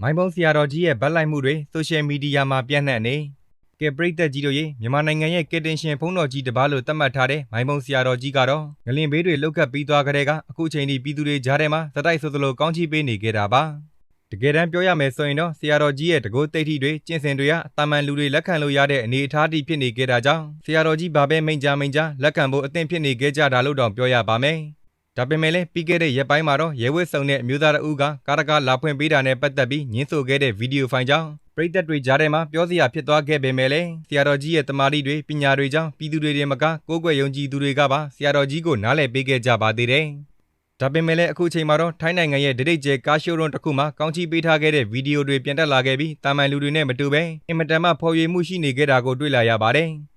မိုင်းဘုံဆရာတော်ကြီးရဲ့ဗတ်လိုက်မှုတွေဆိုရှယ်မီဒီယာမှာပြန့်နှံ့နေကဲပရိသတ်ကြီးတို့ရေမြန်မာနိုင်ငံရဲ့ကယ်တင်ရှင်ဘုန်းတော်ကြီးတစ်ပါးလို့သတ်မှတ်ထားတဲ့မိုင်းဘုံဆရာတော်ကြီးကတော့ငလင်ဘေးတွေလုတ်ကပ်ပြီးသွားကြတဲ့ကအခုချိန်ထိပြည်သူတွေကြားထဲမှာသတိုက်ဆိုသလိုကောင်းချီးပေးနေကြတာပါတကယ်တမ်းပြောရမယ်ဆိုရင်တော့ဆရာတော်ကြီးရဲ့တကိုးတိတ်ထိတွေကျင့်စဉ်တွေကအတမန်လူတွေလက်ခံလို့ရတဲ့အနေအထားတိဖြစ်နေကြတာကြောင့်ဆရာတော်ကြီးဘာပဲမိန်ကြားမိန်ကြားလက်ခံဖို့အသင့်ဖြစ်နေကြကြတာလို့တော့ပြောရပါမယ် ဒါပေမဲ့လည်းပြီးခဲ့တဲ့ရက်ပိုင်းမှာတော့ရဲဝဲဆုံတဲ့အမျိုးသားတအူးကကားတကားလာဖွင့်ပေးတာနဲ့ပတ်သက်ပြီးညှင်းဆိုခဲ့တဲ့ဗီဒီယိုဖိုင်ကြောင့်ပရိသတ်တွေကြားထဲမှာပြောစရာဖြစ်သွားခဲ့ပေမဲ့လည်းဆရာတော်ကြီးရဲ့တမာတိတွေပညာတွေကြောင့်ပြည်သူတွေတင်မကကိုးကွယ်ယုံကြည်သူတွေကပါဆရာတော်ကြီးကိုနားလည်ပေးခဲ့ကြပါသေးတယ်။ဒါပေမဲ့လည်းအခုချိန်မှာတော့ထိုင်းနိုင်ငံရဲ့ဒိတ်ကျဲကားရှိုးရုံတစ်ခုမှာကောင်းချီးပေးထားခဲ့တဲ့ဗီဒီယိုတွေပြန်တက်လာခဲ့ပြီးတာမန်လူတွေနဲ့မတူဘဲအင်မတန်မှဖော်ရွေမှုရှိနေခဲ့တာကိုတွေ့လာရပါတယ်။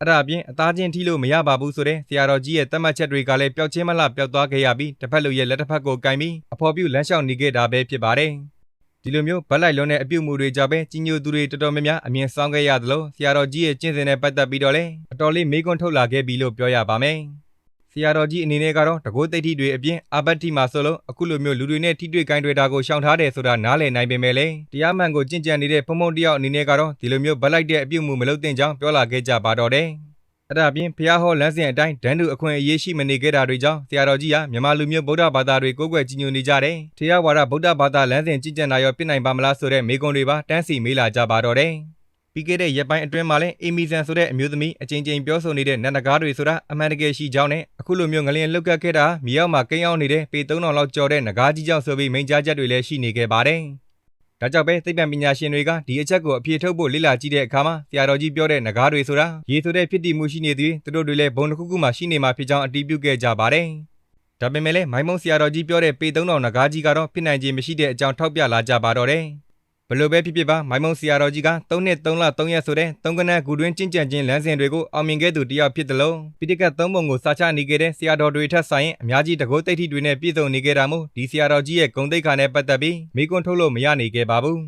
အဲ့ဒါအပြင်အသားချင်းထိလို့မရပါဘူးဆိုတဲ့ဆရာတော်ကြီးရဲ့တတ်မှတ်ချက်တွေကလည်းပျောက်ချင်းမလားပျောက်သွားခဲ့ရပြီးတစ်ဖက်လူရဲ့လက်တစ်ဖက်ကိုကင်ပြီးအဖော်ပြုလမ်းလျှောက်နေခဲ့တာပဲဖြစ်ပါတယ်။ဒီလိုမျိုးဗတ်လိုက်လုံးတဲ့အပြုတ်မှုတွေကြောင့်ပဲကြီးညိုသူတွေတော်တော်များများအမြင်ဆောင်ခဲ့ရသလိုဆရာတော်ကြီးရဲ့ကျင့်စဉ်နဲ့ပတ်သက်ပြီးတော့လည်းအတော်လေးမေးခွန်းထုတ်လာခဲ့ပြီလို့ပြောရပါမယ်။ ဆရာတော်ကြီးအနေနဲ့ကတော့တကိုးသိတိတွေအပြင်အဘတ်တိမှာဆိုလို့အခုလိုမျိုးလူတွေနဲ့ထိတွေ့ကိုင်းတွေ့တာကိုရှောင်ထားတယ်ဆိုတာနားလည်နိုင်ပေမဲ့လည်းတရားမှန်ကိုကြင်ကြံနေတဲ့ဖုံဖုံတယောက်အနေနဲ့ကတော့ဒီလိုမျိုးဗတ်လိုက်တဲ့အပြုတ်မှုမလုပ်သင့်ကြောင်းပြောလာခဲ့ကြပါတော့တယ်။အဲ့ဒါအပြင်ဖျားဟောလမ်းစဉ်အတိုင်းဒန်းတူအခွင့်အရေးရှိမနေခဲ့တာတွေကြောင့်ဆရာတော်ကြီးဟာမြန်မာလူမျိုးဗုဒ္ဓဘာသာတွေကိုးကွယ်ကြည်ညိုနေကြတယ်။ထေရဝါဒဗုဒ္ဓဘာသာလမ်းစဉ်ကြည်ကြံတာရောပြစ်နိုင်ပါမလားဆိုတဲ့မေးခွန်းတွေပါတန်းစီမေးလာကြပါတော့တယ်။ ပြီးခဲ့တဲ့ရက်ပိုင်းအတွင်းမှာလည်းအီမီဇန်ဆိုတဲ့အမျိုးသမီးအချင်းချင်းပြောဆိုနေတဲ့နတ်နဂါးတွေဆိုတာအမှန်တကယ်ရှိကြောင်းနဲ့အခုလိုမျိုးငလျင်လုတ်ကတ်ခဲ့တာမြေအောက်မှာကိန်းအောင်နေတဲ့ပေ3000လောက်ကျော်တဲ့နဂါးကြီးကြောင့်ဆိုပြီးမိန့်ကြားချက်တွေလည်းရှိနေခဲ့ပါတယ်။ဒါကြောင့်ပဲသိပ္ပံပညာရှင်တွေကဒီအချက်ကိုအပြေထုတ်ဖို့လေ့လာကြည့်တဲ့အခါမှာဆရာတော်ကြီးပြောတဲ့ငကားတွေဆိုတာရေဆိုတဲ့ဖြစ်တည်မှုရှိနေသည်သူတို့တွေလည်းဘုံတစ်ခုခုမှရှိနေမှာဖြစ်ကြောင်းအတည်ပြုခဲ့ကြပါတယ်။ဒါပေမဲ့လည်းမိုင်းမုံဆရာတော်ကြီးပြောတဲ့ပေ3000ငကားကြီးကတော့ဖြစ်နိုင်ခြင်းမရှိတဲ့အကြောင်းထောက်ပြလာကြပါတော့တယ်။ ဘလို့ပဲဖြစ်ဖြစ်ပါမိုင်းမုံဆရာတော်ကြီးက3နှစ်3လ3ရက်ဆိုတဲ့သုံးကနန်းဂူတွင်းကျင့်ကြံခြင်းလမ်းစဉ်တွေကိုအောင်မြင်ခဲ့သူတယောက်ဖြစ်တယ်လို့ပိဋကတ်သုံးပုံကိုစာချနေခဲ့တဲ့ဆရာတော်တွေထက်ဆိုင်အများကြီးတကိုးတိတ်ထိတွေနဲ့ပြည့်စုံနေခဲ့တာမို့ဒီဆရာတော်ကြီးရဲ့ဂုံတိတ်ခါနဲ့ပတ်သက်ပြီးမိကွန်းထုတ်လို့မရနေခဲ့ပါဘူး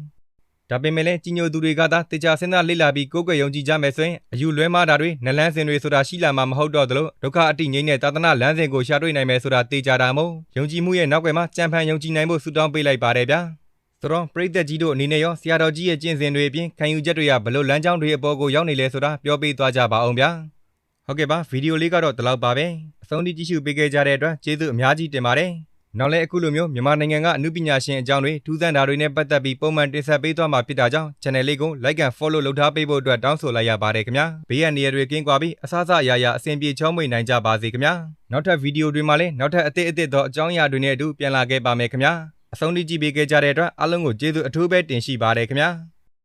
ဒါပေမဲ့လည်းကြီးညိုသူတွေကသာတေချာစဉ်းစားလေ့လာပြီးကိုယ်ကွယ်ယုံကြည်ကြမယ်ဆိုရင်အယူလွဲမှားတာတွေနလန်းစင်တွေဆိုတာရှိလာမှာမဟုတ်တော့သလိုဒုက္ခအတိငိမ့်တဲ့သာသနာလမ်းစဉ်ကိုရှာတွေ့နိုင်မယ်ဆိုတာတေချာတာမို့ယုံကြည်မှုရဲ့နောက်ွယ်မှာကြံဖန်ယုံကြည်နိုင်ဖို့ဆုတောင်းပေးလိုက်ပါတယ်ဗျာ ဆိုတော့ပရိသတ်ကြီးတို့အနေနဲ့ရောဆရာတော်ကြီးရဲ့ကျင့်စဉ်တွေအပြင်ခံယူချက်တွေကဘလို့လမ်းကြောင်းတွေအပေါ်ကိုရောက်နေလဲဆိုတာပြောပြသွားကြပါအောင်ဗျာဟုတ်ကဲ့ပါဗီဒီယိုလေးကတော့ဒီလောက်ပါပဲအဆုံးထိကြည့်ရှုပေးခဲ့ကြတဲ့အတွက်ကျေးဇူးအများကြီးတင်ပါတယ်နောက်လည်းအခုလိုမျိုးမြန်မာနိုင်ငံကအမှုပညာရှင်အကြောင်းတွေထူးဆန်းတာတွေနဲ့ပတ်သက်ပြီးပုံမှန်တင်ဆက်ပေးသွားမှာဖြစ်တာကြောင့် channel လေးကို like and follow လုပ်ထားပေးဖို့အတွက်တောင်းဆိုလိုက်ရပါတယ်ခင်ဗျာဘေးရန်နေရာတွေကင်းကွာပြီးအဆအဆအရာရာအဆင်ပြေချောမွေ့နိုင်ကြပါစေခင်ဗျာနောက်ထပ်ဗီဒီယိုတွေမှာလည်းနောက်ထပ်အသစ်အသစ်သောအကြောင်းအရာတွေနဲ့အတူပြန်လာခဲ့ပါမယ်ခင်ဗျာ အဆုံးထိကြည့်ပေးခဲ့ကြတဲ့အတွက်အားလုံးကိုကျေးဇူးအထူးပဲတင်ရှိပါတယ်ခင်ဗျာ